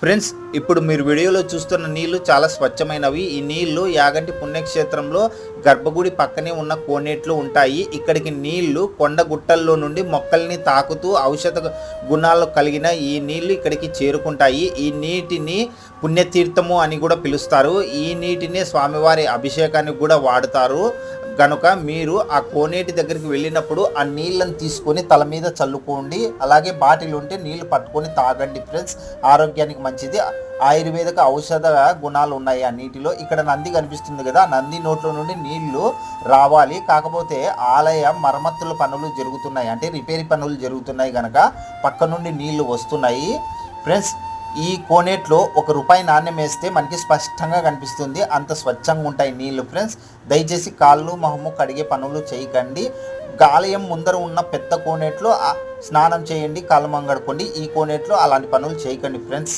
Friends ఇప్పుడు మీరు వీడియోలో చూస్తున్న నీళ్ళు చాలా స్వచ్ఛమైనవి. ఈ నీళ్ళు యాగంటి పుణ్యక్షేత్రంలో గర్భగుడి పక్కనే ఉన్న కోనేట్లు ఉంటాయి. ఇక్కడికి నీళ్ళు కొండ గుట్టల్లో నుండి మొక్కల్ని తాకుతూ ఔషధ గుణాలు కలిగిన ఈ నీళ్ళు ఇక్కడికి చేరుకుంటాయి. ఈ నీటిని పుణ్యతీర్థము అని కూడా పిలుస్తారు. ఈ నీటిని స్వామివారి అభిషేకానికి కూడా వాడుతారు. కనుక మీరు ఆ కోనేటి దగ్గరికి వెళ్ళినప్పుడు ఆ నీళ్ళని తీసుకొని తల మీద చల్లుకోండి. అలాగే బాటిల్ ఉంటే నీళ్ళు పట్టుకొని తాగండి ఫ్రెండ్స్. ఆరోగ్యానికి మంచిది. ఆయుర్వేదక ఔషధ గుణాలు ఉన్నాయి ఆ నీటిలో. ఇక్కడ నంది కనిపిస్తుంది కదా నంది నోట్లో నుండి నీళ్ళు రావాలి. కాకపోతే ఆలయ మరమ్మతుల పనులు జరుగుతున్నాయి. అంటే రిపేర్ పనులు జరుగుతున్నాయి కనుక పక్క నుండి నీళ్ళు వస్తున్నాయి. ఫ్రెండ్స్ ఈ కోనేట్లో ఒక రూపాయి నాణ్యం వేస్తే మనకి స్పష్టంగా కనిపిస్తుంది. అంత స్వచ్ఛంగా ఉంటాయి నీళ్ళు ఫ్రెండ్స్. దయచేసి కాళ్ళు మొహము కడిగే పనులు చేయకండి. ఆలయం ముందర ఉన్న పెద్ద కోనేట్లో స్నానం చేయండి కాళ్ళు మంగడుకోండి. ఈ కోనేట్లో అలాంటి పనులు చేయకండి ఫ్రెండ్స్.